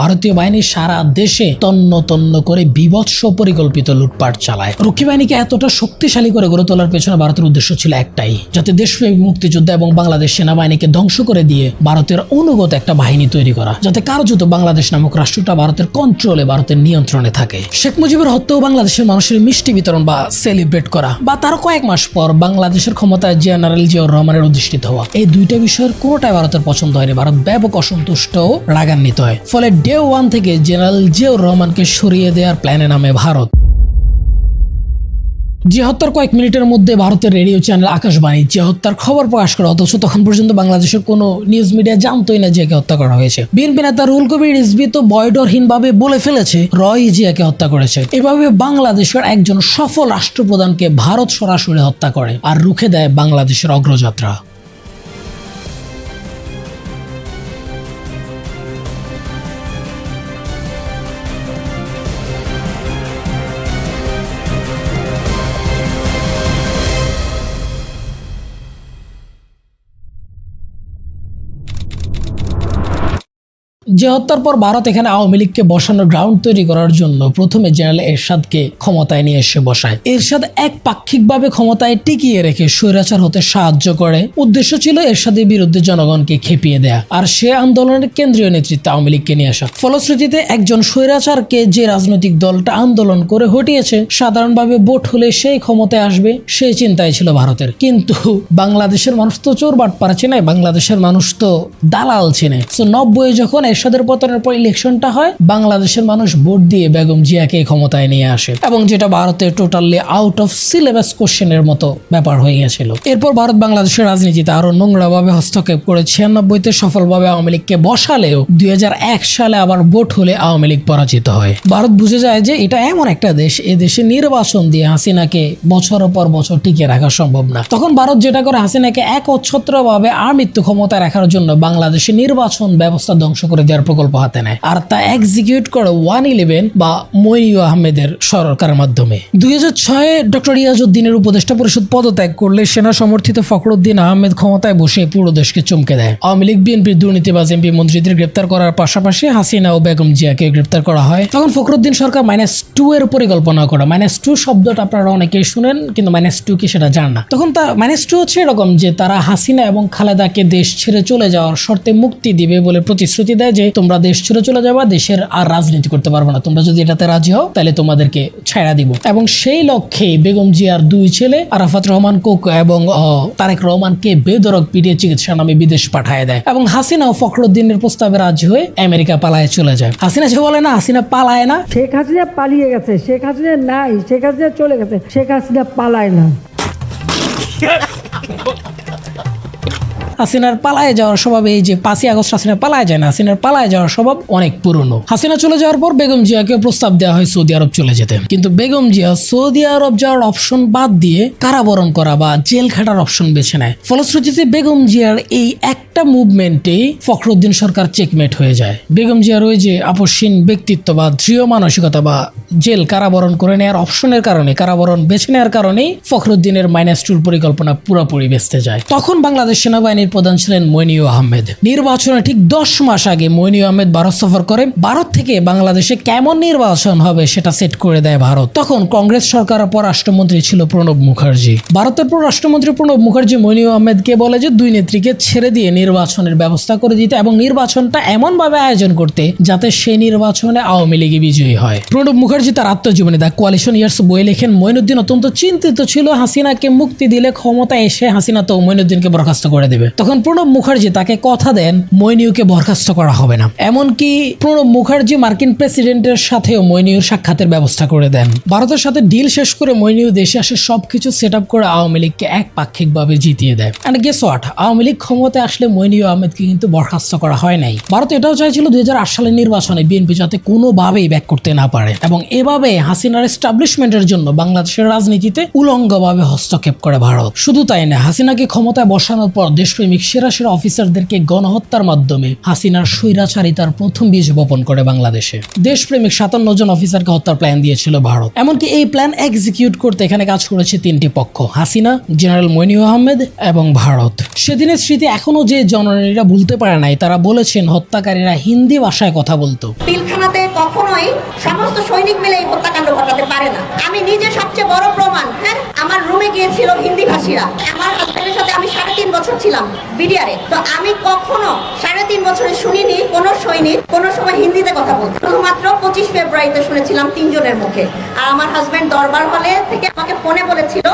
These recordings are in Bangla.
ভারতীয় বাহিনী সারা দেশে তন্ন তন্ন করে বিভৎস পরিকল্পিত লুটপাট চালায়। রক্ষী বাহিনীকে এতটা শক্তিশালী করে গড়ে তোলার পেছনে ভারতের উদ্দেশ্য ছিল একটাই, যাতে দেশপ্রেমী মুক্তিযোদ্ধা এবং বাংলাদেশ সেনাবাহিনীকে ধ্বংস করে দিয়ে ভারতের অনুগত একটা বাহিনী তৈরি করা, যাতে কার্যত বাংলাদেশ নামক রাষ্ট্রটা ভারতের কন্ট্রোলে ভারতের নিয়ন্ত্রণে থাকে। শেখ মুজিবের হত্যাও বাংলাদেশের মানুষের মিষ্টি বিতরণ বা সেলিব্রেট করা, বা তার কয়েক মাস পর বাংলাদেশের ক্ষমতায় জেনারেল জিয়াউর রহমানের অধিষ্ঠিত হওয়া, এই দুইটা বিষয়ের কোনোটাই ভারতের পছন্দ হয়নি। ভারত ব্যাপক অসন্তুষ্ট রাগান্বিত হয়। ফলে ডে ওয়ান থেকে জেনারেল জিয়াউর রহমানকে সরিয়ে দেওয়ার প্ল্যানে নামে ভারত। যে হত্যার কয়েক মিনিটের মধ্যে ভারতের রেডিও চ্যানেল আকাশবাণী যে হত্যার খবর প্রকাশ করে, অথচ তখন পর্যন্ত বাংলাদেশের কোনো নিউজ মিডিয়া জানতোই না জিয়াকে হত্যা করা হয়েছে। বিএনপি নেতা রুল কবির রিজভি তো বয়ডরহীনভাবে বলে ফেলেছে, রয় জিয়াকে হত্যা করেছে। এভাবে বাংলাদেশের একজন সফল রাষ্ট্রপ্রধানকে ভারত সরাসরি হত্যা করে আর রুখে দেয় বাংলাদেশের অগ্রযাত্রা। যে হত্যার পর ভারত এখানে আওয়ামী লীগকে বসানোর গ্রাউন্ড তৈরি করার জন্য প্রথমে জেনারেল এরশাদকে ক্ষমতায় নিয়ে এসে বসায়। এরশাদ এক পাক্ষিকভাবে ক্ষমতায় টিকিয়ে রেখে স্বৈরাচার হতে সাহায্য করে। উদ্দেশ্য ছিল এরশাদের বিরুদ্ধে জনগণকে খেপিয়ে দেয়া, আর সে আন্দোলনের কেন্দ্রীয় নেতৃত্বে আওয়ামী লীগকে নিয়ে আসা। ফলশ্রুতিতে একজন স্বৈরাচারকে যে রাজনৈতিক দলটা আন্দোলন করে হটিয়েছে, সাধারণভাবে ভোট হলে সেই ক্ষমতায় আসবে, সেই চিন্তায় ছিল ভারতের। কিন্তু বাংলাদেশের মানুষ তো চোর বাট পারছে না বাংলাদেশের মানুষ তো দালাল চেনে। তো নব্বই যখন এরশাদের পতনের পর ইলেকশনটা হয়, বাংলাদেশের মানুষ ভোট দিয়ে বেগম জিয়াকে ক্ষমতায় নিয়ে আসে। এবং যেটা ভারতে টোটালি আউট অফ সিলেবাস কোশ্চেনের মতো ব্যাপার হয়ে গেছিল। এরপর ভারত বাংলাদেশের রাজনীতিতে আরও নোংরাভাবে হস্তক্ষেপ করে ছিয়ানব্বইতে সফলভাবে আওয়ামী লীগকে বসালেও দুই সালে আবার ভোট হলে আওয়ামী লীগ পরাজিত হয়। ভারত বুঝে যায় যে এটা এমন একটা দেশ, এ দেশে নির্বাচন দিয়ে হাসিনাকে বছরের পর বছর টিকে রাখা সম্ভব না। তখন ভারত যেটা করে, হাসিনাকে একচ্ছত্রভাবে আর মৃত্যু ক্ষমতায় রাখার জন্য বাংলাদেশে নির্বাচন ব্যবস্থা ধ্বংস করে দেওয়ার প্রকল্প হাতে নেয়। আর তা এক্সিকিউট করে ওয়ান ইলেভেন বা মইনু আহমেদের সরকারের মাধ্যমে। দুই হাজার ছয়ে ডক্টর ইয়াজউদ্দিনের উপদেষ্টা পরিষদ পদত্যাগ করলে সেনা সমর্থিত ফখরুদ্দিন আহমেদ ক্ষমতায় বসে পুরো দেশকে চমকে দেয়। আওয়ামী লীগ বিএনপির দুর্নীতিবাজ এমপি মন্ত্রীদের গ্রেপ্তার করার পাশাপাশি হাসিনা ও বেগম জিয়াকে গ্রেপ্তার করা হয়। তখন ফখরুদ্দিন সরকার মাইনাস টু এর পরিকল্পনা করে। মাইনাস টু শব্দটা আপনারা অনেকেই শুনেন, কিন্তু মাইনাস টু কি সেটা জান না। তখন তা মাইনাস টু হচ্ছে এরকম যে তারা হাসিনা এবং খালেদাকে দেশ ছেড়ে চলে যাওয়ার শর্তে মুক্তি দিবে বলে প্রতিশ্রুতি দেয় যে তোমরা দেশ ছেড়ে চলে যাবা দেশের আর রাজনীতি করতে পারবে না। তোমরা যদি এটাতে রাজি হও তাহলে তোমাদেরকে ছাড়া দিব। এবং সেই লক্ষ্যে বেগম জিয়ার দুই ছেলে আরাফাত রহমান কোক এবং তারেক রহমানকে বেদরক পিটিয়ে চিকিৎসা নামে বিদেশ পাঠায় দেয়। এবং হাসিনা ও ফখরুদ্দিনের প্রস্তাবে রাজি হয়ে আমেরিকা পালায় চলে যায়। হাসিনা যে বলে না হাসিনা পালায় না। শেখ হাসিনা পালিয়ে গেছে শেখ হাসিনা নাই শেখ হাসিনা চলে গেছে শেখ হাসিনা পালায় না। হাসিনার পালায় যাওয়ার স্বভাব, এই যে পাঁচই আগস্ট হাসিনা পালায় যায় না, হাসিনার পালায় যাওয়ার স্বভাব অনেক পুরনো। হাসিনা চলে যাওয়ার পর বেগম জিয়াকে প্রস্তাব দেওয়া হয় সৌদি আরব চলে যেতে। কিন্তু বেগম জিয়া সৌদি আরব যাওয়ার অপশন বাদ দিয়ে কারাবরণ করা বা জেল খাটার অপশন বেছে নেয়। ফলশ্রুতিতে বেগম জিয়ার এই একটা মুভমেন্টেই ফখরুদ্দিন সরকার চেকমেট হয়ে যায়। বেগম জিয়ার ওই যে আপসীন ব্যক্তিত্ব বা দৃঢ় মানসিকতা বা জেল কারাবরণ করে নেওয়ার অপশনের কারণে, কারাবরণ বেছে নেওয়ার কারণেই ফখরুদ্দিনের মাইনাস টুর পরিকল্পনা পুরোপুরি বেচতে যায়। তখন বাংলাদেশ সেনাবাহিনীর প্রধান ছিলেন মইনিউ আহমেদ। নির্বাচনে ঠিক দশ মাস আগে মইনিউ আহমেদ ভারত সফর করে ভারত থেকে বাংলাদেশে কেমন নির্বাচন হবে সেটা সেট করে দেয় ভারত। তখন কংগ্রেস সরকারের পররাষ্ট্রমন্ত্রী ছিল প্রণব মুখার্জি। ভারতের পররাষ্ট্রমন্ত্রী প্রণব মুখার্জি মইনিউ আহমেদকে বলে যে, দুই নেত্রীকে ছেড়ে দিয়ে নির্বাচনের ব্যবস্থা করে দিতে এবং নির্বাচনটা এমনভাবে আয়োজন করতে যাতে সেই নির্বাচনে আওয়ামী লীগে বিজয়ী হয়। প্রণব মুখার্জি তার আত্মজীবনী দ্য কোয়ালিশন ইয়ার্স বই লেখেন, মইনুদ্দিন অত্যন্ত চিন্তিত ছিল। হাসিনাকে মুক্তি দিলে ক্ষমতায় এসে হাসিনা তো মইনুদ্দিনকে বরখাস্ত করে দেবে। তখন প্রণব মুখার্জি তাকে কথা দেন, মইনিউকে বরখাস্ত করা হবে না। এমনকি প্রণব মুখার্জি মার্কিন প্রেসিডেন্টের সাথেও মইনিউর সাক্ষাতের ব্যবস্থা করে দেন। ভারতের সাথে ডিল শেষ করে মইনিউ দেশে আসে সবকিছু সেট আপ করে আওয়ামী লীগকে এক পাক্ষিকভাবে জিতিয়ে দেয়। And guess what Awami League ক্ষমতায় আসলে মইনিউ আহমেদকে কিন্তু বরখাস্ত করা হয় নাই। ভারত এটাও চাইছিল দুই হাজার আট সালের নির্বাচনে বিএনপি যাতে কোনোভাবেই ব্যাক করতে না পারে। এবং এভাবে হাসিনার এস্টাবলিশমেন্টের জন্য বাংলাদেশের রাজনীতিতে উলঙ্গভাবে হস্তক্ষেপ করে ভারত। শুধু তাই না, হাসিনাকে ক্ষমতায় বসানোর পর দেশপ্রেমী দেশপ্রেমিক সেরা সেরা অফিসারদেরকে গণহত্যার মাধ্যমে হাসিনার স্বৈরাচারিতার প্রথম বীজ বপন করে বাংলাদেশে। দেশপ্রেমিক সাতান্ন জন অফিসারকে হত্যার প্ল্যান দিয়েছিল ভারত। এমনকি এই প্ল্যান এক্সিকিউট করতে এখানে কাজ করেছে তিনটি পক্ষ, হাসিনা, জেনারেল মইনিউ আহমেদ এবং ভারত। সেদিনের স্মৃতি এখনও যে জননীরা ভুলতে পারে নাই, তারা বলেছেন হত্যাকারীরা হিন্দি ভাষায় কথা বলতো। পিলখানাতে কখনোই সমস্ত সৈনিক মিলে এই হত্যাকাণ্ড ঘটাতে পারে না। আমি নিজে সবচেয়ে বড় প্রমাণ হ্যাঁ? আমার রুমে গিয়েছিল হিন্দি ভাষীরা। আমার হাজবেন্ডের সাথে আমি সাড়ে তিন বছর ছিলাম। বিডিআরে। তো আমি কখনো সাড়ে তিন বছরে শুনিনি কোন সৈনিক কোন সময় হিন্দিতে কথা বলতে। শুধুমাত্র পঁচিশ ফেব্রুয়ারিতে শুনেছিলাম তিনজনের মুখে। আর আমার হাজবেন্ড দরবার হলে থেকে আমাকে ফোনে বলেছিল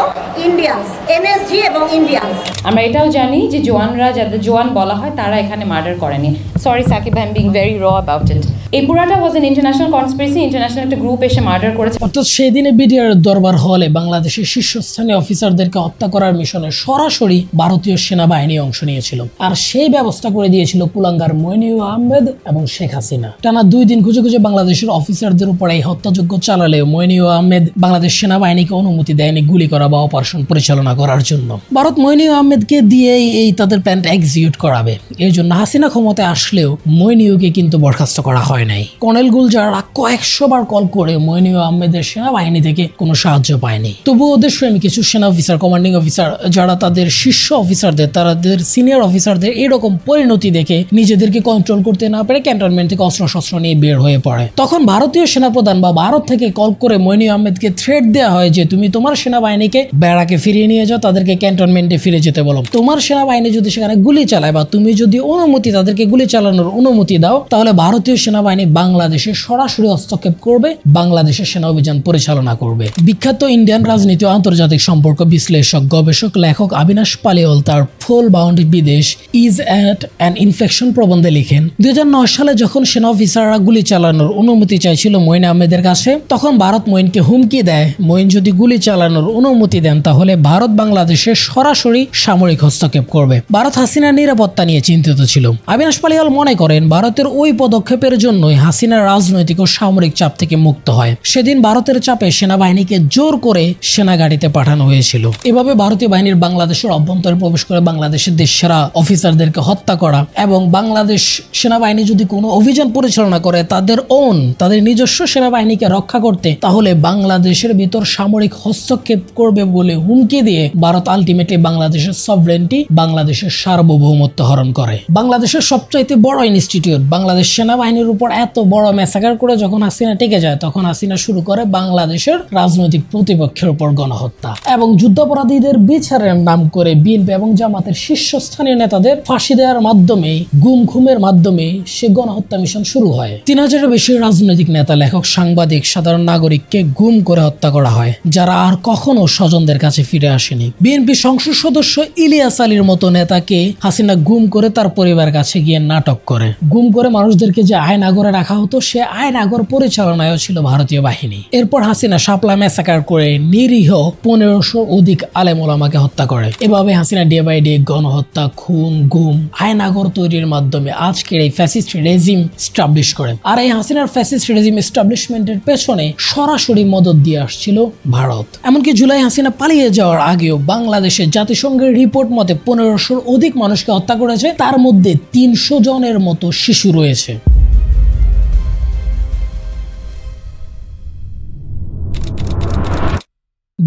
ইন্ডিয়ান্স এনএসজি এবং ইন্ডিয়ান্স আমরা এটাও জানি যে জোয়ানরা যাদের জোয়ান বলা হয় তারা এখানে মার্ডার করেনি। Sorry Sakib I am being very raw about it এই পুরাটা was an international conspiracy international একটা গ্রুপ এসে মার্ডার করেছে। অর্থাৎ সেই দিনে বিডিআর দরবার হলে বাংলাদেশের শীর্ষস্থানীয় অফিসারদেরকে হত্যা করার মিশনে সরাসরি ভারতীয় সেনাবাহিনী অংশ নিয়েছিল। আর সেই ব্যবস্থা করে দিয়েছিল কুলাঙ্গার মইনিউ আহমেদ এবং শেখ হাসিনা। টানা দুই দিন খুঁজে খুঁজে বাংলাদেশের অফিসারদের উপর এই হত্যাযোগ্য চালালে মইনিউ আহমেদ বাংলাদেশ সেনাবাহিনীকে অনুমতি দেয়নি গুলি করা বা অপারেশন পরিচালনা করার জন্য। ভারত মইনিউ আহমেদকে দিয়েই এই তাদের প্ল্যানটা এক্সিকিউট করাবে। এই জন্য হাসিনা ক্ষমতায় আসলেও মইনিউকে কিন্তু বরখাস্ত করা হয় নাই। কর্নেল গুলজাররা কয়েকশো বার কল করে মইনিউ আহমেদের সেনাবাহিনী থেকে কোনো সাহায্য পায়নি। তবুও ওদের প্রেমী কিছু সেনা অফিসার কমান্ডিং অফিসার যারা তাদের শীর্ষ অফিসারদের তাদের সিনিয়র অফিসারদের এরকম পরিণতি দেখে নিজেদেরকে কন্ট্রোল করতে না পেরে ক্যান্টনমেন্ট থেকে অস্ত্র শস্ত্র নিয়ে বের হয়ে পড়ে। তখন ভারতীয় সেনাপ্রধান বা ভারত থেকে কল করে মইনু আহমেদকে থ্রেট দেওয়া হয় যে, তুমি তোমার সেনাবাহিনীকে বেড়াকে ফিরিয়ে নিয়ে যাও, তাদেরকে ক্যান্টনমেন্টে ফিরে যেতে বলো। তোমার সেনাবাহিনী যদি সেখানে গুলি চালায় বা তুমি যদি অনুমতি, তাদেরকে গুলি চালানোর অনুমতি দাও, তাহলে ভারতীয় সেনাবাহিনী বাংলাদেশে সরাসরি হস্তক্ষেপ করবে, বাংলাদেশের সেনা অভিযান পরিচালনা করবে। বিখ্যাত ইন্ডিয়ান রাজনীতি ও আন্তর্জাতিক সম্পর্ক বিশ্লেষক, গবেষক, লেখক অবিনাশ পালিওল তার ফুল বাউন্ড বিদেশ ইজ অ্যাট অ্যান ইনফেকশন প্রবন্ধে লিখেন, দুই সালে যখন সেনা অফিসাররা গুলি চালানোর অনুমতি চাইছিল মঈন আহমেদের কাছে, তখন ভারত মঈনকে হুমকি দেয়, মঈন যদি গুলি চালানোর অনুমতি দেন তাহলে ভারত বাংলাদেশে সরাসরি সামরিক হস্তক্ষেপ করবে। ভারত হাসিনার নিরাপত্তা নিয়ে চিন্তিত ছিল। আবিনাশ পালিওয়াল মনে করেন, ভারতের ওই পদক্ষেপের জন্যই হাসিনা রাজনৈতিক ও সামরিক চাপ থেকে মুক্ত হয়। সেদিন ভারতের চাপে সেনাবাহিনীকে জোর করে সেনাগাড়িতে পাঠানো হয়েছিল। এভাবে ভারতীয় বাহিনীর বাংলাদেশের অভ্যন্তরে প্রবেশ করে বাংলাদেশের দেশ সেরা অফিসারদেরকে হত্যা করা এবং বাংলাদেশ সেনাবাহিনী যদি কোনো অভিযান পরিচালনা করে তাদের ওন, তাদের নিজস্ব সেনাবাহিনীকে রক্ষা করতে, তাহলে বাংলাদেশের ভিতর সামরিক হস্তক্ষেপ করবে বলে হুমকি দিয়ে ভারত আলটিমেটলি বাংলাদেশের সভরেন্টি বাংলাদেশের সার্বভৌমত্ব হরণ করে। বাংলাদেশের সবচাইতে বড় ইনস্টিটিউট বাংলাদেশ সেনাবাহিনীর উপর এত বড় ম্যাসাকার করে যখন হাসিনা টেকে যায়, তখন হাসিনা শুরু করে বাংলাদেশের রাজনৈতিক প্রতিপক্ষের উপর গণহত্যা। এবং যুদ্ধাপরাধীদের বিচারের নাম করে বিএনপি এবং জামাতের শীর্ষস্থানীয় নেতাদের ফাঁসি দেওয়ার মাধ্যমে গুম খুমের মাধ্যমে সে গণহত্যা মিশন শুরু হয়। তিন হাজারের বেশি রাজনৈতিক নেতা, লেখক, সাংবাদিক, সাধারণ নাগরিককে গুম করে হত্যা করা হয়, যারা আর কখনো স্বজনদের কাছে ফিরে আসেনি। বিএনপি সংসদ সদস্য ইলিয়াস আলীর মতো নেতাকে হাসিনা গুম করে তার পরিবার কাছে গিয়ে নাটক করে। গুম করে মানুষদেরকে যে আইন আগরে রাখা হতো, সে আইন আগর পরিচালনায়ও ছিল ভারতীয় বাহিনী। এরপর হাসিনা শাপলা ম্যাসাকার করে নিরীহ পনেরোশো অধিক আলেম ওলামাকে হত্যা করে। এভাবে হাসিনা ডে বাই ডে গণহত্যা খুন, গুম আয়নাগর তৈরির মাধ্যমে আজকের এই ফ্যাসিস্ট রেজিম স্টাবলিশ করে। আর এই হাসিনার ফ্যাসিস্ট রেজিম এস্টাবলিশমেন্টের পেছনে সরাসরি মদত দিয়ে আসছিল ভারত। এমনকি জুলাই হাসিনা পালিয়ে যাওয়ার আগেও বাংলাদেশে জাতিসংঘের রিপোর্ট মতে পনেরোশোর অধিক মানুষকে হত্যা করেছে, তার মধ্যে তিনশো জনের মতো শিশু রয়েছে।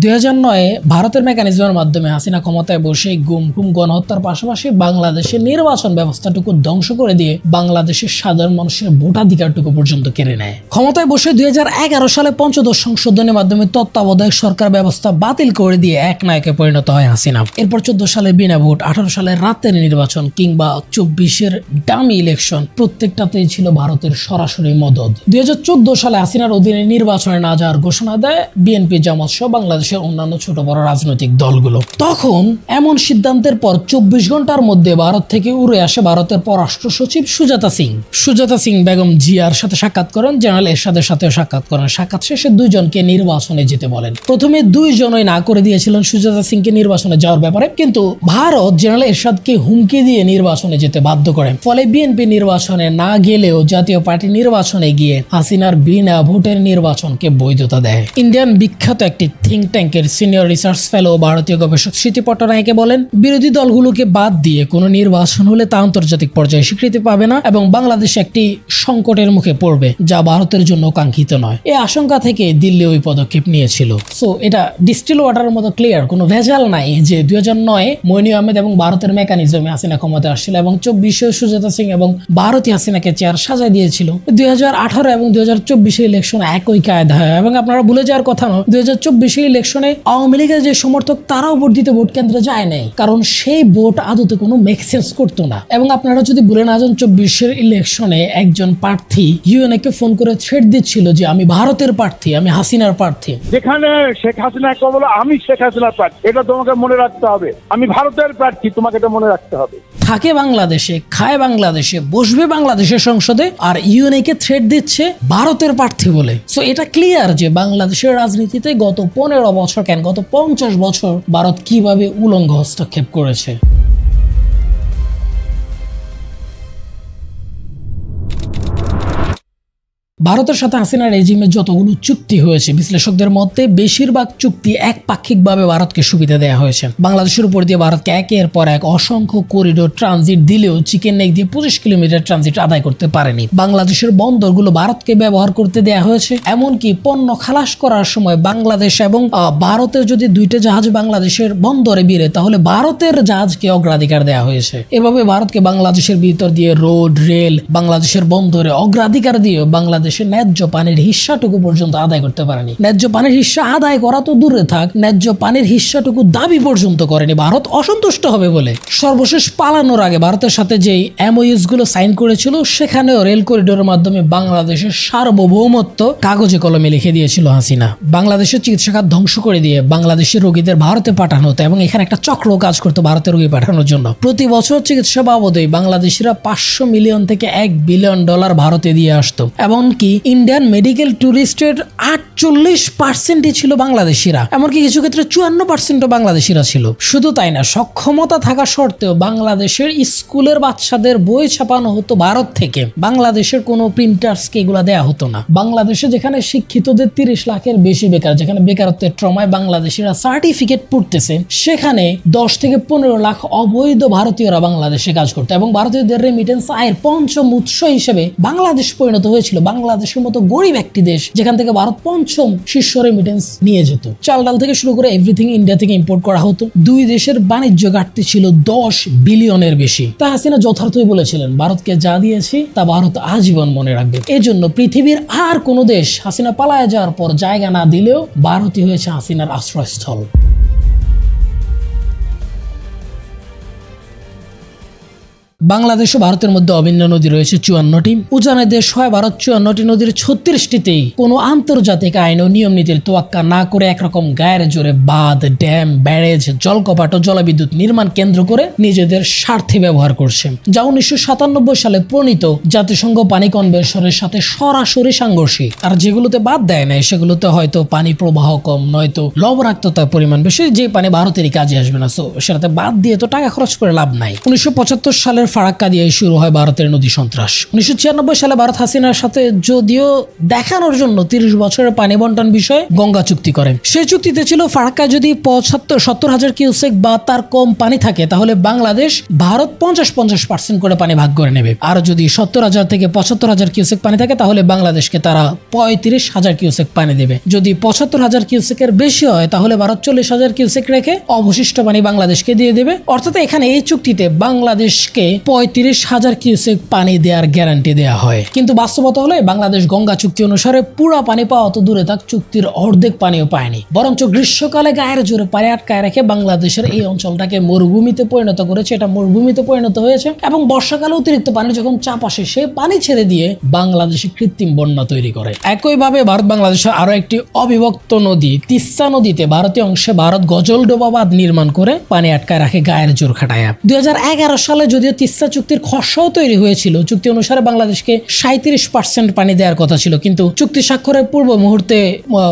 দুই হাজার নয়ে ভারতের মেকানিজমের মাধ্যমে হাসিনা ক্ষমতায় বসে গুম গুম গণহত্যার পাশাপাশি বাংলাদেশের নির্বাচন ব্যবস্থাটুকু ধ্বংস করে দিয়ে বাংলাদেশের সাধারণ মানুষের ভোটাধিকারটুকু পর্যন্ত কেড়ে নেয়। ক্ষমতায় বসে দুই সালে পঞ্চদশ সংশোধনের মাধ্যমে তত্ত্বাবধায়ক সরকার ব্যবস্থা বাতিল করে দিয়ে এক নায়কে পরিণত হয় হাসিনা। এরপর চোদ্দ সালে বিনা ভোট, আঠারো সালে রাতের নির্বাচন কিংবা চব্বিশের ডামি ইলেকশন প্রত্যেকটাতেই ছিল ভারতের সরাসরি মদত। দুই হাজার চোদ্দ সালে হাসিনার অধীনে নির্বাচনে না যাওয়ার ঘোষণা দেয় বিএনপি জামাত সহ বাংলাদেশের অন্যান্য ছোট বড় রাজনৈতিক দলগুলো। তখন এমন সিদ্ধান্তের পর চব্বিশ ঘণ্টার মধ্যে ভারত থেকে উড়ে আসে ভারতের পররাষ্ট্র সচিব সুজাতা সিং। সুজাতা সিং বেগম জিয়ার সাথে সাক্ষাৎ করেন, জেনারেল এরশাদের সাথেও সাক্ষাৎ করেন। সাক্ষাৎ শেষে দুইজনকে নির্বাচনে যেতে বলেন। প্রথমে দুইজনই না করে দিয়েছিলেন সুজাতা সিংকে নির্বাচনে যাওয়ার ব্যাপারে, কিন্তু ভারত জেনারেল এরশাদকে হুমকি দিয়ে নির্বাচনে যেতে বাধ্য করেন। ফলে বিএনপি নির্বাচনে না গেলেও জাতীয় পার্টি নির্বাচনে গিয়ে হাসিনার বিনা ভোটের নির্বাচনকে বৈধতা দেয়। ইন্ডিয়ান বিখ্যাত একটি থিঙ্ক ট্যাঙ্কের সিনিয়র রিসার্চ ফেলো ভারতীয় গবেষক স্মৃতি পট্টনায়কে বলেন, বিরোধী দলগুলোকে বাদ দিয়ে কোনো নির্বাচন হলে তা আন্তর্জাতিক পর্যায়ে স্বীকৃতি পাবে না এবং বাংলাদেশ একটি সংকটের মুখে পড়বে, যা ভারতের জন্য কাঙ্ক্ষিত নয়। এই আশঙ্কা থেকে দিল্লি ওই পদক্ষেপ নিয়েছিল। সো, এটা ডিস্টিল ওয়াটারের মতো ক্লিয়ার, কোনো ভেজাল নাই যে দুই হাজার নয় মইনু আহমেদ এবং ভারতের মেকানিজমে হাসিনা ক্ষমতা আসছিল এবং চব্বিশে সুজাতা সিং এবং ভারতী হাসিনাকে চেয়ার সাজায় দিয়েছিল। দুই হাজার আঠারো এবং দুই হাজার চব্বিশে ইলেকশন একই কায়দা হয় এবং আপনারা ভুলে যাওয়ার কথা নয়, দুই হাজার চব্বিশে ইলেকশনে আওয়ামী লীগের যে সমর্থক তারাও ভোট দিতে ভোট কেন্দ্রে যায় নাই। কারণ সেই ভোট আদতে কোনো মেক সেন্স করতো না। এবং আপনারা যদি ভুলে না যান চব্বিশের ইলেকশনে একজন প্রার্থী ইউএনএ কে ফোন করে থ্রেট দিচ্ছিল যে আমি ভারতের প্রার্থী আমি হাসিনার প্রার্থী। যেখানে শেখ হাসিনা একটা বলো আমি শেখ হাসিনার প্রার্থী। এটা তোমাকে মনে রাখতে হবে। আমি ভারতের প্রার্থী। তোমাকে এটা মনে রাখতে হবে। থাকে বাংলাদেশে খায় বাংলাদেশে বসবে বাংলাদেশের সংসদে আর ইউএনএ কে থ্রেট দিচ্ছে ভারতের প্রার্থী বলে। সো এটা ক্লিয়ার যে বাংলাদেশের রাজনীতিতে গত পনেরো বছর কেন? গত পঞ্চাশ বছর ভারত কীভাবে উলঙ্গ হস্তক্ষেপ করেছে? ভারতের সাথে হাসিনা রেজিমের যতগুলো চুক্তি হয়েছে, বিশ্লেষকদের মতে বেশিরভাগ চুক্তি একপাক্ষিকভাবে ভারতকে সুবিধা দেওয়া হয়েছে। বাংলাদেশের উপর দিয়ে ভারতকে একের পর এক অসংখ্য করিডোর ট্রানজিট দিলেও চিকেন নেক দিয়ে পঁচিশ কিলোমিটার ট্রানজিট আদায় করতে পারেনি। বাংলাদেশের বন্দরগুলো ভারতকে ব্যবহার করতে দেয়া হয়েছে, এমনকি পণ্য খালাস করার সময় বাংলাদেশ এবং ভারতের যদি দুইটা জাহাজ বাংলাদেশের বন্দরে বিরে তাহলে ভারতের জাহাজকে অগ্রাধিকার দেওয়া হয়েছে। এভাবে ভারতকে বাংলাদেশের ভিতর দিয়ে রোড রেল বাংলাদেশের বন্দরে অগ্রাধিকার দিয়ে বাংলাদেশের ন্যায্য পানির হিস্সাটুকু পর্যন্ত আদায় করতে পারেনি। ন্যায্য পানির হিস্সা আদায় করা তো দূরে থাক, ন্যায্য পানির হিস্সাটুকু দাবি পর্যন্ত করেনি। ভারত অসন্তুষ্ট হবে বলে। সর্বশেষ পালানোর আগে ভারতের সাথে যেই গুলো সাইন করেছিল, সেখানেও রেল করিডোরের মাধ্যমে বাংলাদেশের সার্বভৌমত্ব কাগজে কলমে লিখে দিয়েছিল হাসিনা। বাংলাদেশের চিকিৎসা খাত ধ্বংস করে দিয়ে বাংলাদেশের রোগীদের ভারতে পাঠানো হতো এবং এখানে একটা চক্র কাজ করতো ভারতের রোগী পাঠানোর জন্য। প্রতি বছর চিকিৎসা বাবদে বাংলাদেশিরা পাঁচশো মিলিয়ন থেকে এক বিলিয়ন ডলার ভারতে দিয়ে আসতো। এমনকি ইন্ডিয়ান মেডিকেল ট্যুরিস্টের আটচল্লিশ পার্সেন্টই ছিল বাংলাদেশিরা, এমনকি কিছু ক্ষেত্রে চুয়ান্ন পার্সেন্টও বাংলাদেশিরা ছিল। শুধু তাই না, সক্ষমতা থাকা সত্ত্বেও বাংলাদেশের স্কুলের বাচ্চাদের বই ছাপানো হতো ভারত থেকে। বাংলাদেশের কোনো প্রিন্টার্সকে এগুলো দেয়া হতো না। বাংলাদেশে যেখানে শিক্ষিতদের তিরিশ লাখের বেশি বেকার, যেখানে বেকারত্বের ট্রমায় বাংলাদেশিরা সার্টিফিকেট পড়তেছে, সেখানে দশ থেকে পনেরো লাখ অবৈধ ভারতীয়রা বাংলাদেশে কাজ করতো এবং ভারতীয়দের রেমিটেন্স আয়ের পঞ্চম উৎস হিসেবে বাংলাদেশ পরিণত হয়েছিল। বাংলাদেশের মতো গরিব একটি দেশ, যেখান থেকে ভারত পঞ্চম শীর্ষ রেমিটেন্স নিয়ে যেত। চাল ডাল থেকে শুরু করে এভরিথিং ইন্ডিয়া থেকে ইম্পোর্ট করা হতো। দুই দেশের বাণিজ্য ঘাটতি ছিল দশ বিলিয়নের বেশি। তা হাসিনা যথার্থই বলেছিলেন, ভারতকে যা দিয়েছি, তা ভারত আজীবন মনে রাখবে। এজন্য পৃথিবীর আর কোনো দেশ হাসিনা পালায় যাওয়ার পর জায়গা না দিলেও ভারতই হয়েছে হাসিনার আশ্রয়স্থল। বাংলাদেশ ও ভারতের মধ্যে অভিন্ন নদী রয়েছে চুয়ান্নটি। উজানের দেশ হয় ভারত, চুয়ান্নটি নদীর ছত্রিশটিতেই কোনো আন্তর্জাতিক আইন ও নিয়ম নীতির তোয়াক্কা না করে একরকম গায়ের জোরে বাঁধ, ড্যাম, ব্যারেজ, জলকপাট ও জলবিদ্যুৎ নির্মাণ কেন্দ্র করে নিজেদের স্বার্থে ব্যবহার করছে। যা উনিশশো সাতানব্বই সালে প্রণীত জাতিসংঘ পানি কনভেনশনের সাথে সরাসরি সাংঘর্ষিক। আর যেগুলোতে বাদ দেয় নাই, সেগুলোতে হয়তো পানি প্রবাহ কম, নয়তো লবণাক্ততার পরিমাণ বেশি, যে পানি ভারতেরই কাজে আসবে না। সো সেটাতে বাদ দিয়ে তো টাকা খরচ করে লাভ নাই। উনিশশো পঁচাত্তর সালের ফারাক্কা দিয়ে শুরু হয় ভারতের নদী সন্ত্রাস। উনিশশো ছিয়ানব্বই সালে ভারত হাসিনার সাথে যদিও দেখানোর জন্য তিরিশ বছরের পানি বন্টন বিষয়ে গঙ্গা চুক্তি করে। সেই চুক্তিতে ছিল ফারাক্কা যদি পঁচাত্তর, সত্তর হাজার কিউসেক বা তার কম পানি থাকে, তাহলে বাংলাদেশ ভারত পঞ্চাশ পঞ্চাশ পার্সেন্ট করে পানি ভাগ করে নেবে। আর যদি সত্তর হাজার থেকে পঁচাত্তর হাজার কিউসেক পানি থাকে, তাহলে বাংলাদেশকে তারা পঁয়ত্রিশ হাজার কিউসেক পানি দেবে। যদি পঁচাত্তর হাজার কিউসেকের বেশি হয়, তাহলে ভারত চল্লিশ হাজার কিউসেক রেখে অবশিষ্ট পানি বাংলাদেশকে দিয়ে দেবে। অর্থাৎ এখানে এই চুক্তিতে বাংলাদেশকে পঁয়ত্রিশ হাজার কিউসেক পানি দেওয়ার গ্যারান্টি দেওয়া হয়। কিন্তু বাস্তবতা হলে, বাংলাদেশ গঙ্গা চুক্তি অনুসারে পুরা পানি পাওয়া অত দূরে থাক চুক্তির অর্ধেক পানিও পায়নি। বরঞ্চ গ্রীষ্মকালে গায়ের জোরে পানি আটকায় রেখে বাংলাদেশের এই অঞ্চলটাকে মরুভূমিতে পরিণত করেছে। এটা মরুভূমিতে পরিণত হয়েছে এবং বর্ষাকালে অতিরিক্ত পানি যখন চাপ আসে, সে পানি ছেড়ে দিয়ে বাংলাদেশে কৃত্রিম বন্যা তৈরি করে। একইভাবে ভারত বাংলাদেশের আরও একটি অবিভক্ত নদী, তিস্তা নদীতে ভারতীয় অংশে ভারত গজল ডোবা বাঁধ নির্মাণ করে পানি আটকায় রাখে গায়ের জোর খাটায়। দুই হাজার এগারো সালে যদিও তিস্তা চুক্তির খসড়াও তৈরি হয়েছিল। চুক্তি অনুসারে বাংলাদেশকে সাঁত্রিশ পার্সেন্ট পানি দেওয়ার কথা ছিল। কিন্তু চুক্তি স্বাক্ষরের পূর্ব মুহূর্তে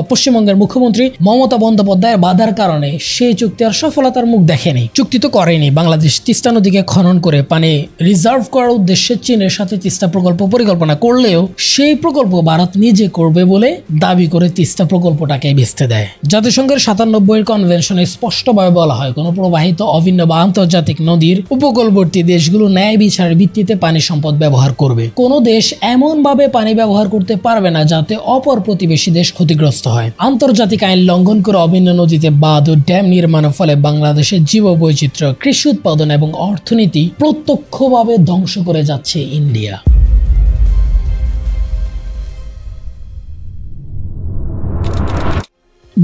পশ্চিমবঙ্গের মুখ্যমন্ত্রী মমতা বন্দ্যোপাধ্যায়ের বাধার কারণে সেই চুক্তি আর সফলতার মুখ দেখেনি। চুক্তি তো করেনি। বাংলাদেশ তিস্তা নদীকে খনন করে পানি রিজার্ভ করার উদ্দেশ্যে চীনের সাথে তিস্তা প্রকল্প পরিকল্পনা করলেও সেই প্রকল্প ভারত নিজে করবে বলে দাবি করে তিস্তা প্রকল্পটাকে ভেস্তে দেয়। জাতিসংঘের সাতানব্বই কনভেনশনে স্পষ্টভাবে বলা হয়, কোনো প্রবাহিত, অভিন্ন বা আন্তর্জাতিক নদীর উপকূলবর্তী দেশগুলো ন্যায় বিচারের ভিত্তিতে পানি সম্পদ ব্যবহার করবে। কোনো দেশ এমনভাবে পানি ব্যবহার করতে পারবে না যাতে অপর প্রতিবেশী দেশ ক্ষতিগ্রস্ত হয়। আন্তর্জাতিক আইন লঙ্ঘন করে অভিন্ন নদীতে বাঁধ ও ড্যাম নির্মাণের ফলে বাংলাদেশের জীববৈচিত্র্য, কৃষি উৎপাদন এবং অর্থনীতি প্রত্যক্ষভাবে ধ্বংস করে যাচ্ছে ইন্ডিয়া।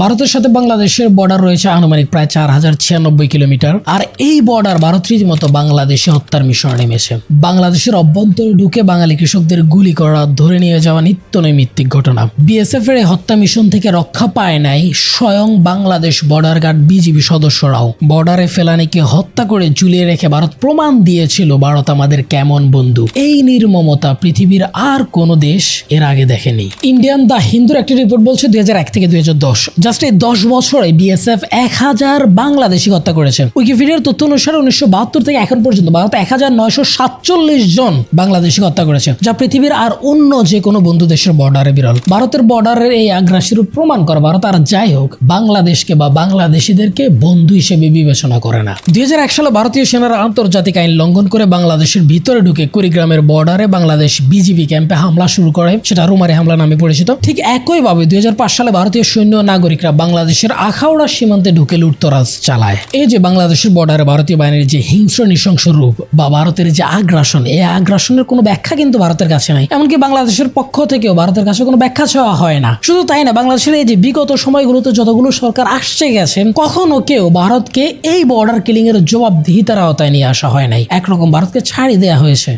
ভারতের সাথে বাংলাদেশের বর্ডার রয়েছে আনুমানিক প্রায় চার হাজার ছিয়ানব্বই কিলোমিটার। আর এই বর্ডার ভারত রীতিমতো বাংলাদেশে হত্যার মিশনে নেমেছে। বাংলাদেশের অভ্যন্তরে ঢুকে বাঙালি কৃষকদের গুলি করা, ধরে নিয়ে যাওয়া নিত্য নৈমিত্তিক ঘটনা। বিএসএফ এর হত্যা মিশন থেকে রক্ষা পায় নাই স্বয়ং বাংলাদেশ বর্ডার গার্ড বিজিবি সদস্যরাও। বর্ডারে ফেলানিকে হত্যা করে ঝুলিয়ে রেখে ভারত প্রমাণ দিয়েছিল, ভারত আমাদের কেমন বন্ধু? এই নির্মমতা পৃথিবীর আর কোনো দেশ এর আগে দেখেনি। ইন্ডিয়ান দ্য হিন্দুর একটি রিপোর্ট বলছে, দুই হাজার এক থেকে দুই হাজার দশ জাস্ট এই দশ বছরে বিএসএফ এক হাজার বাংলাদেশি হত্যা করেছে। উইকিপিডিয়ার তথ্য অনুসারে উনিশশো বাহাত্তর থেকে এখন পর্যন্ত ভারত এক হাজার নয়শো সাতচল্লিশ জন বাংলাদেশি হত্যা করেছে, যা পৃথিবীর আর অন্য যে কোনো বন্ধু দেশের বর্ডারে বিরল। ভারতের বর্ডারের এই আগ্রাসীর প্রমাণ করে ভারত আর যাই হোক, বাংলাদেশকে বা বাংলাদেশিদেরকে বন্ধু হিসেবে বিবেচনা করে না। দুই হাজার এক সালে ভারতীয় সেনারা আন্তর্জাতিক আইন লঙ্ঘন করে বাংলাদেশের ভিতরে ঢুকে কুড়িগ্রামের বর্ডারে বাংলাদেশ বিজিবি ক্যাম্পে হামলা শুরু করে, সেটা রুমারি হামলা নামে পরিচিত। ঠিক একইভাবে দুই হাজার পাঁচ সালে ভারতীয় সৈন্য ও নাগরিকরা বাংলাদেশের আখাউড়া সীমান্তে ঢুকে লুটতরাজ চালায়। এই যে বাংলাদেশের বর্ডারে ভারতীয় বাহিনীর যে হিংস্র নৃশংস রূপ বা ভারতের যে আগ্রাসন, এই আগ্রাসনের কোনো ব্যাখ্যা কিন্তু ভারতের কাছে নাই। এমনকি বাংলাদেশের পক্ষ থেকেও ভারতের কাছে কোনো ব্যাখ্যা চাওয়া হয় না। শুধু তাই না, বাংলাদেশের এই যে বিগত সময়গুলোতে যতগুলো সরকার আসছে গেছেন কখনো কেউ ভারতকে এই বর্ডার কিলিং এর জবাবদিহিতার আওতায় নিয়ে আসা হয় নাই। একরকম ভারতকে ছাড়ি দেওয়া হয়েছে।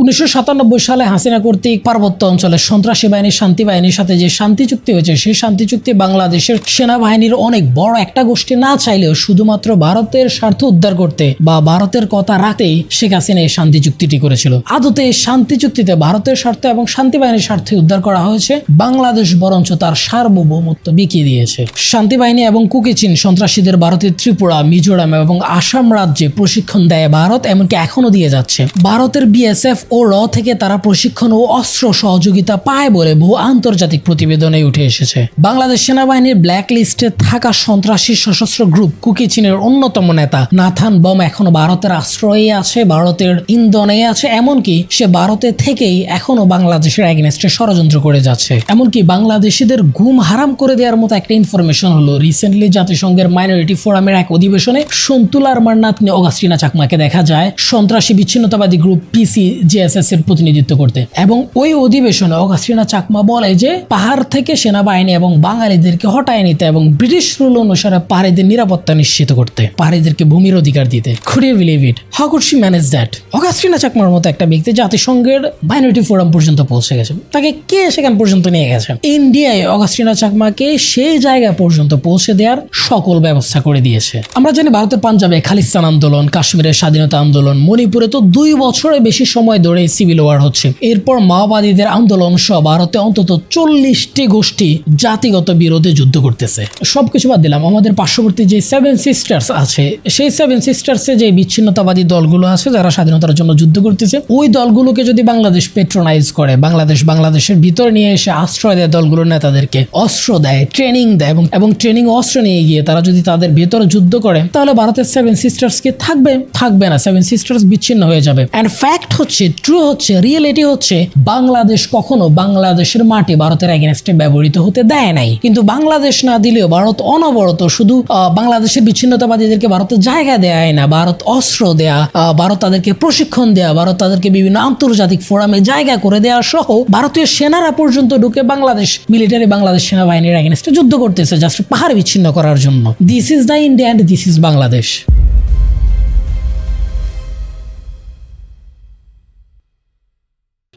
উনিশশো সাতানব্বই সালে হাসিনা কর্তৃক পার্বত্য অঞ্চলে সন্ত্রাসী বাহিনী, শান্তি বাহিনীর সাথে যে শান্তি চুক্তি হয়েছে, সেই শান্তি চুক্তি বাংলাদেশের সেনাবাহিনীর অনেক বড় একটা গোষ্ঠী না চাইলেও শুধুমাত্র ভারতের স্বার্থ উদ্ধার করতে বা ভারতের কথা রাখতেই শেখ হাসিনা এই শান্তি চুক্তিটি করেছিল। আদতে এই শান্তি চুক্তিতে ভারতের স্বার্থ এবং শান্তি বাহিনীর স্বার্থে উদ্ধার করা হয়েছে। বাংলাদেশ বরঞ্চ তার সার্বভৌমত্ব বিকিয়ে দিয়েছে। শান্তি বাহিনী এবং কুকিচিন সন্ত্রাসীদের ভারতের ত্রিপুরা, মিজোরাম এবং আসাম রাজ্যে প্রশিক্ষণ দেয় ভারত, এমনকি এখনও দিয়ে যাচ্ছে। ভারতের বিএসএফ ও র থেকে তারা প্রশিক্ষণ ও অস্ত্র সহযোগিতা পায় বলে বহু আন্তর্জাতিক প্রতিবেদনে উঠে এসেছে। বাংলাদেশ সেনাবাহিনীর ব্ল্যাক লিস্টে থাকা সন্ত্রাসী সশস্ত্র গ্রুপ কুকি চীনের অন্যতম নেতা নাথান বম এখনও ভারতের আশ্রয়ে আছে, ভারতের ইন্ধনে আছে, এমনকি সে ভারতে থেকেই এখনও বাংলাদেশের এগেনস্টে ষড়যন্ত্র করে যাচ্ছে। এমনকি বাংলাদেশিদের ঘুম হারাম করে দেওয়ার মতো একটা ইনফরমেশন হলো রিসেন্টলি জাতিসংঘের মাইনরিটি ফোরামের এক অধিবেশনে সন্তুলার মান্নাতনি অগাস্টিনা চাকমাকে দেখা যায়। সন্ত্রাসী বিচ্ছিন্নতাবাদী গ্রুপ পিসি জেএসএস এর প্রতিনিধিত্ব করতে। এবং ওই অধিবেশনে অগাস্টিনা চাকমা বলে যে, পাহাড় থেকে সেনাবাহিনী এবং বাঙালিদেরকে হটায় নিতে এবং ব্রিটিশ রুল অনুসারে পাহাড়িদের নিরাপত্তা নিশ্চিত করতে, পাহাড়িদেরকে ভূমির অধিকার দিতে। Could you believe it how could she manage that Augustina চাকমার মতো একটা ব্যক্তি জাতিসংঘের মাইনরিটি ফোরাম পর্যন্ত পৌঁছে গেছে। তাকে কে সেখান পর্যন্ত নিয়ে গেছে? ইন্ডিয়ায় অগাস্টিনা চাকমাকে সেই জায়গা পর্যন্ত পৌঁছে দেওয়ার সকল ব্যবস্থা করে দিয়েছে। আমরা জানি ভারতের পাঞ্জাবে খালিস্তান আন্দোলন, কাশ্মীরের স্বাধীনতা আন্দোলন, মণিপুরে তো দুই বছরের বেশি সময় ধরে সিভিল ওয়ার হচ্ছে। এরপর মাওবাদীদের আন্দোলন সহ ভারতে অন্তত চল্লিশটি গোষ্ঠী জাতিগত বিরোধে যুদ্ধ করতেছে। সবকিছু বাদ দিলাম, আমাদের পার্শ্ববর্তী যে সেভেন সিস্টার্স আছে, সেই সেভেন সিস্টার্সে যে বিচ্ছিন্নতাবাদী দলগুলো আছে যারা স্বাধীনতার জন্য যুদ্ধ করতেছে, ওই দলগুলোকে যদি বাংলাদেশ পেট্রোনাইজ করে, বাংলাদেশ বাংলাদেশের ভিতরে নিয়ে এসে আশ্রয় দেয় দলগুলোর নেতাদেরকে, অস্ত্র দেয় ট্রেনিং দেয় এবং এবং ট্রেনিং অস্ত্র নিয়ে গিয়ে তারা যদি তাদের ভেতরে যুদ্ধ করে, তাহলে ভারতের সেভেন সিস্টার্স কি থাকবে থাকবে না। সেভেন সিস্টার্স বিচ্ছিন্ন হয়ে যাবে। অ্যান্ড ফ্যাক্ট হচ্ছে ট্রু হচ্ছে রিয়েলিটি হচ্ছে। বাংলাদেশ কখনো বাংলাদেশের মাটি ভারতের এগেনস্টে ব্যবহৃত হতে দেয় নাই। কিন্তু বাংলাদেশ না দিলেও ভারত অনবরত শুধু বাংলাদেশের বিচ্ছিন্নতাবাদীদেরকে ভারতের জায়গা দেয় না, ভারত অস্ত্র দেয়া ভারত তাদেরকে প্রশিক্ষণ দেয়া, ভারত তাদেরকে বিভিন্ন আন্তর্জাতিক ফোরামে জায়গা করে দেওয়া সহ ভারতীয় সেনারা পর্যন্ত ঢুকে বাংলাদেশ মিলিটারি বাংলাদেশ সেনাবাহিনীর এগেনস্টে যুদ্ধ করতেছে জাস্ট পাহাড় বিচ্ছিন্ন করার জন্য। This is the India and this is Bangladesh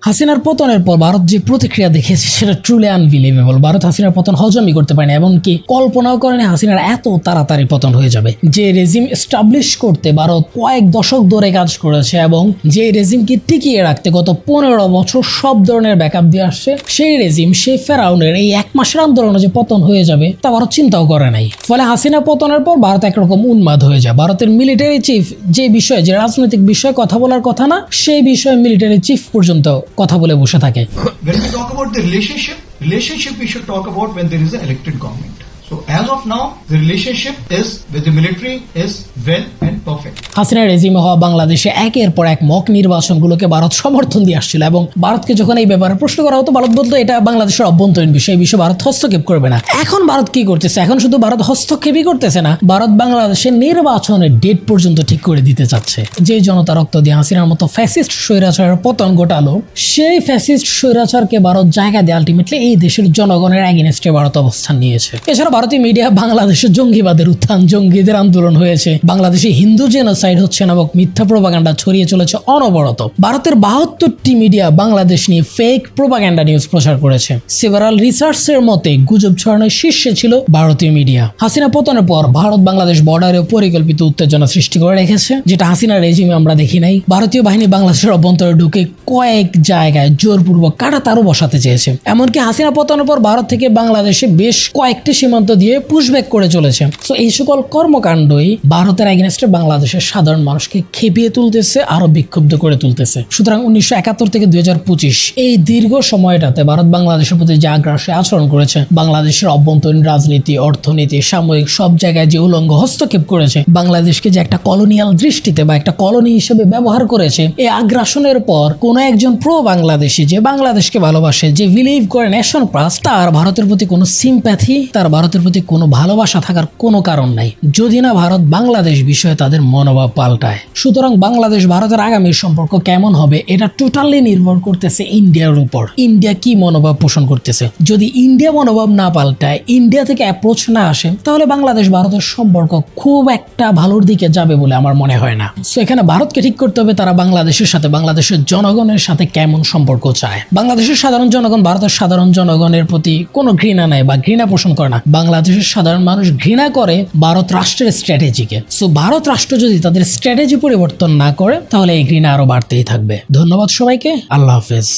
হাসিনার পতনের পর ভারত যে প্রতিক্রিয়া দেখেছে সেটা ট্রুলি আনবিলিভেবল ভারত হাসিনার পতন হজমই করতে পারেনি এমনকি কল্পনাও করেনি হাসিনার এত তাড়াতাড়ি পতন হয়ে যাবে। যে রেজিম এস্টাবলিশ করতে ভারত কয়েক দশক ধরে কাজ করেছে এবং যে রেজিমকে টিকিয়ে রাখতে গত পনেরো বছর সব ধরনের ব্যাকআপ দিয়ে আসছে, সেই রেজিম সেই ফেরাউনের এই এক মাসের আন্দোলনে যে পতন হয়ে যাবে, তা ভারত চিন্তাও করে নাই। ফলে হাসিনা পতনের পর ভারত একরকম উন্মাদ হয়ে যায়। ভারতের মিলিটারি চিফ যে বিষয়ে, যে রাজনৈতিক বিষয়ে কথা বলার কথা না, সেই বিষয়ে মিলিটারি চিফ পর্যন্ত কথা বলে বসে থাকে When we talk about the relationship, relationship we should talk about when there is an elected government. So as of now, the relationship is with the military is well and perfect. Hasina হওয়া বাংলাদেশে একের পর এক মক নির্বাচনগুলোকে ভারত সমর্থন দিয়ে আসছিল এবং ভারতকে যখন এই ব্যাপারে প্রশ্ন করা হতো ভারত বলতো এটা বাংলাদেশের অভ্যন্তরীণ বিষয় বিষয়ে ভারত হস্তক্ষেপ করবে না। এখন ভারত কি করতেছে? এখন শুধু ভারত হস্তক্ষেপই করতেছে না ভারত বাংলাদেশের নির্বাচনের ডেট পর্যন্ত ঠিক করে দিতে চাচ্ছে। যে জনতা রক্ত দিয়ে হাসিনার মতো ফ্যাসিস্ট স্বৈরাচারের পতন ঘটালো সেই ফ্যাসিস্ট স্বৈরাচারকে ভারত জায়গা দিয়ে আলটিমেটলি এই দেশের জনগণের অ্যাগেনস্টে ভারত অবস্থান নিয়েছে। এছাড়া ভারতীয় মিডিয়া বাংলাদেশের জঙ্গিবাদের উত্থান, জঙ্গিদের আন্দোলন হয়েছে। বাংলাদেশে হিন্দু জেনোসাইড হচ্ছে নামক মিথ্যা প্রোপাগান্ডা ছড়িয়ে চলেছে অনবরত। ভারতের বাহাত্তরটি মিডিয়া বাংলাদেশ নিয়ে ফেক প্রোপাগান্ডা নিউজ প্রচার করেছে। সেভারাল রিসার্চের মতে গুজব ছড়ানোর শীর্ষে ছিল ভারতীয় মিডিয়া হাসিনা পতনের পর ভারত বাংলাদেশ বর্ডারে পরিকল্পিত উত্তেজনা সৃষ্টি করে রেখেছে, যেটা হাসিনা রেজিমে আমরা দেখি নাই। ভারতীয় বাহিনী বাংলাদেশের অভ্যন্তরে ঢুকে কয়েক জায়গায় জোরপূর্বক কাটা তারও বসাতে চেয়েছে। এমনকি হাসিনা পতনের পর ভারত থেকে বাংলাদেশে বেশ কয়েকটি সীমান্ত দিয়ে পুশব্যাক করে চলেছে। তো এই সকল কর্মকাণ্ডই ভারতের এগেনস্টে বাংলাদেশের সাধারণ মানুষকে খেপিয়ে তুলতেছে, আরও বিক্ষুব্ধ করে তুলতেছে। সুতরাং উনিশশো একাত্তর থেকে দুই এই দীর্ঘ সময়টাতে ভারত বাংলাদেশের প্রতি যে আগ্রাসী আচরণ করেছে, বাংলাদেশের অভ্যন্তরীণ রাজনীতি, অর্থনীতি, সাময়িক সব জায়গায় যে উলঙ্গ হস্তক্ষেপ করেছে, বাংলাদেশকে যে একটা কলোনিয়াল দৃষ্টিতে বা একটা কলোনি হিসেবে ব্যবহার করেছে, এই আগ্রাসনের পর কোন একজন প্রো বাংলাদেশি যে বাংলাদেশকে ভালোবাসে, যে বিলিভ করে নেশন প্লাস তার ভারতের প্রতি কোনো সিম্প্যাথি তার ভারতের প্রতি কোনো ভালোবাসা থাকার কোনো কারণ নাই। যদি না ভারত বাংলাদেশ বিষয়ে তাদের মনোভাব পাল্টায়। সুতরাং বাংলাদেশ ভারতের আগামী সম্পর্ক কেমন হবে এটা টোটালি নির্ভর করতেছে ইন্ডিয়ার উপর। ইন্ডিয়া কি মনোভাব পোষণ করতেছে? যদি ইন্ডিয়া মনোভাব না পাল্টায়, ইন্ডিয়া থেকে অ্যাপ্রোচ না আসে, তাহলে বাংলাদেশ ভারতের সম্পর্ক খুব একটা ভালোর দিকে যাবে বলে আমার মনে হয় না। সো এখানে ভারতকে ঠিক করতে হবে তারা বাংলাদেশের সাথে, বাংলাদেশের জনগণের সাথে কেমন সম্পর্ক চায়। বাংলাদেশের সাধারণ জনগণ ভারতের সাধারণ জনগণের প্রতি কোনো ঘৃণা নেই বা ঘৃণা পোষণ করে না। বাংলাদেশের সাধারণ মানুষ ঘৃণা করে ভারত রাষ্ট্রের স্ট্র্যাটেজিকে সো ভারত রাষ্ট্র যদি তাদের স্ট্র্যাটেজি পরিবর্তন না করে, তাহলে এই ঘৃণা আরও বাড়তেই থাকবে। ধন্যবাদ সবাইকে। আল্লাহ হাফেজ।